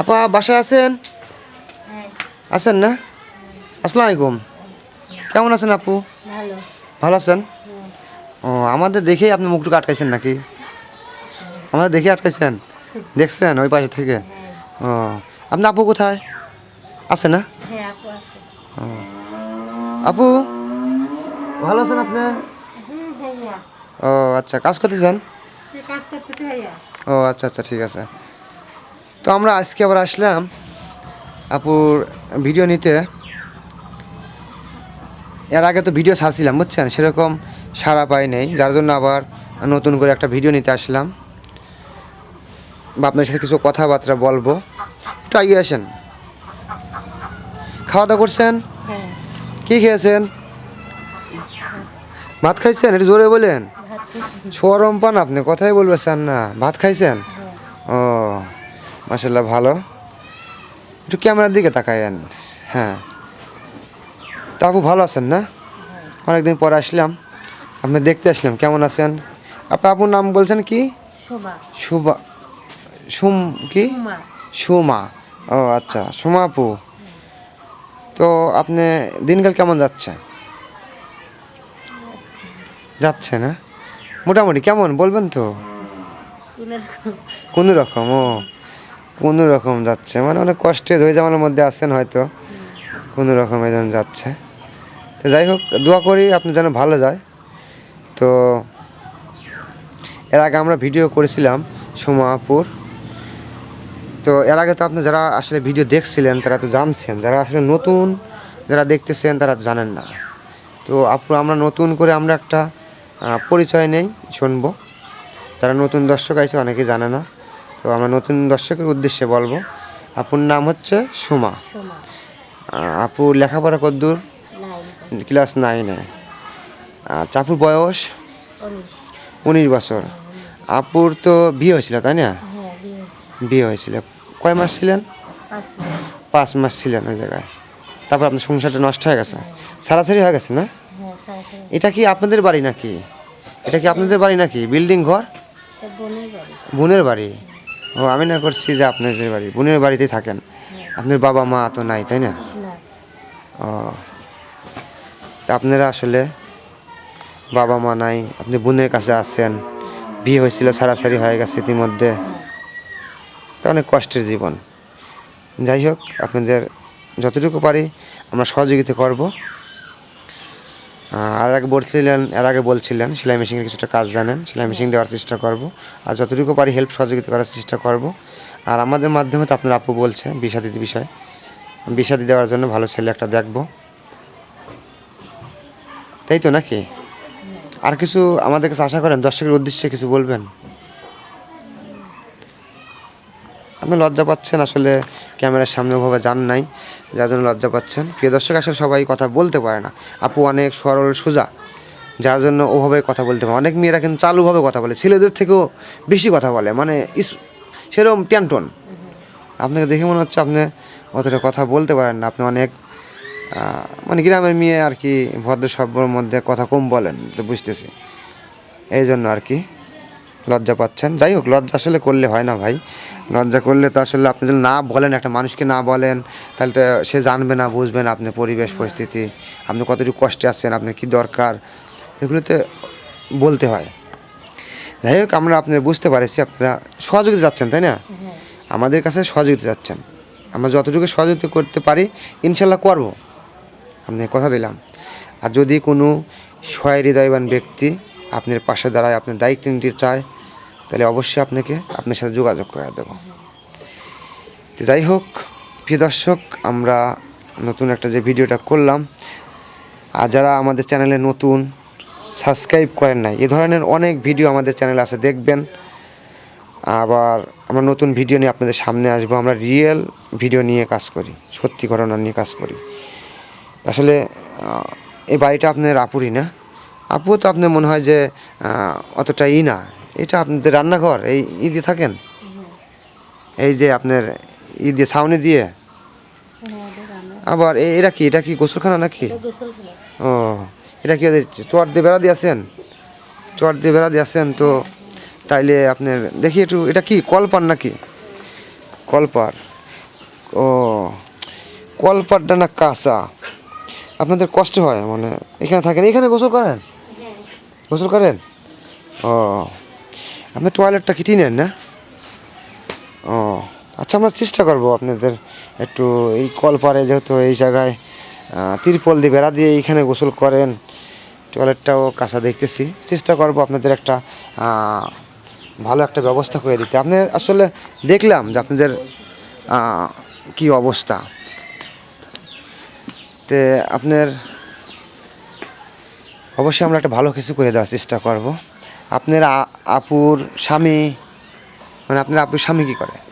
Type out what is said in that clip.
আপা বাসায় আছেন? আছেন না? আসসালামু আলাইকুম কেমন আছেন আপু? ভালো। আছেন? ও আমাদের দেখেই আপনি মুখটুকু আটকাইছেন নাকি? আমাদের দেখে আটকাইছেন? দেখছেন ওই পাশে থেকে? ও আপনি আপু কোথায়? আছে না? হ্যাঁ আপু ভালো আছেন আপনি? ও আচ্ছা কাজ করতেছেন? ও আচ্ছা আচ্ছা ঠিক আছে। তো আমরা আজকে আবার আসলাম আপুর ভিডিও নিতে। এর আগে তো ভিডিও ছাড়ছিলাম বুঝছেন? সেরকম সাড়া পাই নেই যার জন্য আবার নতুন করে একটা ভিডিও নিতে আসলাম। বা আপনার সাথে কিছু কথাবার্তা বলব। একটু এগিয়ে আসেন। খাওয়া দাওয়া করছেন? হ্যাঁ। কি খেয়েছেন? ভাত খাইছেন? একটু জোরে বলেন। সরম পান আপনি কথাই বলবেন না। ভাত খাইছেন? ও মাসাল্লাহ ভালো। একটু ক্যামেরার দিকে তাকায়েন। হ্যাঁ। তা আপু ভালো আছেন না? অনেকদিন পরে আসলাম। আপনি দেখতে আসলাম কেমন আছেন? আপনি আপুর নাম বলছেন কি? সুবা সুম কি? সুমা। ও আচ্ছা সুমা আপু। তো আপনি দিনকাল কেমন যাচ্ছে? যাচ্ছে না? মোটামুটি, কেমন? বলবেন তো? কোনো রকম, ও, কোনো রকম যাচ্ছে। মানে অনেক কষ্টে রয়ে যাওয়ার মধ্যে আছেন হয়তো। কোনো রকম যেন যাচ্ছে। তো যাই হোক, দোয়া করি আপনি যেন ভালো যায়। তো এর আগে আমরা ভিডিও করেছিলাম সোমাপুর। তো এর আগে তো আপনি যারা আসলে ভিডিও দেখছিলেন, তারা তো জানছেন। যারা আসলে নতুন, যারা দেখতেছেন, তারা তো জানেন না। তো আপু, আমরা নতুন করে আমরা একটা পরিচয় নেই শুনব। যারা নতুন দর্শক আছে অনেকে জানে না। তো আমরা নতুন দর্শকের উদ্দেশ্যে বলব আপুর নাম হচ্ছে সুমা। আপু লেখাপড়া কদ্দূর ক্লাস নাইনে। আচ্ছা আপুর বয়স? উনিশ। বছর। আপুর তো বিয়ে হয়েছিল তাই না? হ্যাঁ বিয়ে হয়েছে হয়েছিল। কয় মাস ছিলেন? পাঁচ মাস ছিলেন ওই জায়গায়। তারপর আপনার সংসারটা নষ্ট হয়ে গেছে। সারাসারি হয়ে গেছে না? এটা কি আপনাদের বাড়ি নাকি? এটা কি আপনাদের বাড়ি নাকি? বিল্ডিং ঘর? বোনের বাড়ি। ও আমি না করছি যে আপনাদের বাড়ি। বোনের বাড়িতেই থাকেন। আপনার বাবা মা তো নাই তাই না? ও তা আপনারা আসলে বাবা মা নাই আপনি বোনের কাছে আছেন বিয়ে হয়েছিল সারাসারি হয়ে গেছে ইতিমধ্যে। তা অনেক কষ্টের জীবন। যাই হোক আপনাদের যতটুকু পারি আমরা সহযোগিতা করব। আর আগে বলছিলেন, এর আগে বলছিলেন, সেলাই মেশিনের কিছুটা কাজ জানেন, সেলাই মেশিন দেওয়ার চেষ্টা করব। আর যতটুকু পারি হেল্প সহযোগিতা করার চেষ্টা করব। আর আমাদের মাধ্যমে তো আপনার আপু বলছে, বিষাদিত বিষয়। বিষাদি দেওয়ার জন্য ভালো ছেলে একটা দেখব। তাই তো নাকি? আর কিছু আমাদের কাছে আশা করেন, দর্শকের উদ্দেশ্যে কিছু বলবেন? আপনি লজ্জা পাচ্ছেন, আসলে ক্যামেরার সামনে ওভাবে যান নাই, যার জন্য লজ্জা পাচ্ছেন। প্রিয় দর্শক, আসলে সবাই কথা বলতে পারে না। আপু অনেক সরল সোজা, যার জন্য ওভাবে কথা বলতে পারে অনেক মেয়েরা কিন্তু চালুভাবে কথা বলে, ছেলেদের থেকেও বেশি কথা বলে মানে সেরকম ট্যানটন। আপনাকে দেখে মনে হচ্ছে আপনি অতটা কথা বলতে পারেন না। আপনি অনেক মানে গ্রামের মেয়ে আর কি, ভদ্র সভ্যর মধ্যে কথা কম বলেন, তো বুঝতেছি। এই জন্য আর কি। লজ্জা পাচ্ছেন। যাই হোক লজ্জা আসলে করলে হয় না ভাই। লজ্জা করলে তো আসলে আপনি যদি না বলেন একটা মানুষকে না বলেন তাহলে তো সে জানবে না বুঝবে না আপনি পরিবেশ পরিস্থিতি আপনি কতটুকু কষ্টে আছেন আপনার কী দরকার? এগুলোতে বলতে হয়। যাই হোক আমরা আপনার বুঝতে পারছি আপনারা সহযোগিতা যাচ্ছেন তাই না? আমাদের কাছে সহযোগিতা যাচ্ছেন আমরা যতটুকু সহযোগিতা করতে পারি ইনশাল্লাহ করব। আপনি কথা দিলাম। আর যদি কোনো সয় হৃদয়বান ব্যক্তি আপনার পাশে দাঁড়ায় আপনার দায়িত্ব নিতে চায় তাহলে অবশ্যই আপনাকে আপনার সাথে যোগাযোগ করে দেবো। তো যাই হোক, প্রিয় দর্শক, আমরা নতুন একটা যে ভিডিওটা করলাম, আর যারা আমাদের চ্যানেলে নতুন, সাবস্ক্রাইব করেন নাই, এ ধরনের অনেক ভিডিও আমাদের চ্যানেলে আছে, দেখবেন। আবার আমরা নতুন ভিডিও নিয়ে আপনাদের সামনে আসব, আমরা রিয়েল ভিডিও নিয়ে কাজ করি, সত্যি ঘটনা নিয়ে কাজ করি। আসলে এই বাড়িটা আপনার আপুরই না? আপু তো আপনার মনে হয় যে অতটা ই না। এটা আপনাদের রান্নাঘর এই দিয়ে থাকেন? এই যে আপনার দিয়ে ছাউনি দিয়ে? হ্যাঁ আবার এ- এরা কি এটা কি গোসলখানা নাকি? ও এটা কি চট দিয়ে বেড়া দিয়ে আছেন? চট দিয়ে বেড়া দিয়ে আছেন তো তাইলে আপনার দেখি একটু এটা কি কলপার নাকি? কলপার। ও কলপারটা না কাঁচা? আপনাদের কষ্ট হয় মানে এখানে থাকেন এখানে গোসল করেন? গোসল করেন? ও। আপনি টয়লেটটা কি নেন না? ও আচ্ছা আমরা চেষ্টা করব আপনাদের একটু এই কলপারে যেহেতু এই জায়গায় তিরপল দিয়ে বেড়া দিয়ে এইখানে গোসল করেন টয়লেটটাও কাঁচা দেখতেছি। চেষ্টা করব আপনাদের একটা ভালো একটা ব্যবস্থা করে দিতে। আপনি আসলে দেখলাম যে আপনাদের কি অবস্থা। তে আপনার, অবশ্যই আমরা একটা ভালো কিছু করে দেওয়ার চেষ্টা করব। আপনার আপুর স্বামী মানে আপনার আপুর স্বামী কী করে?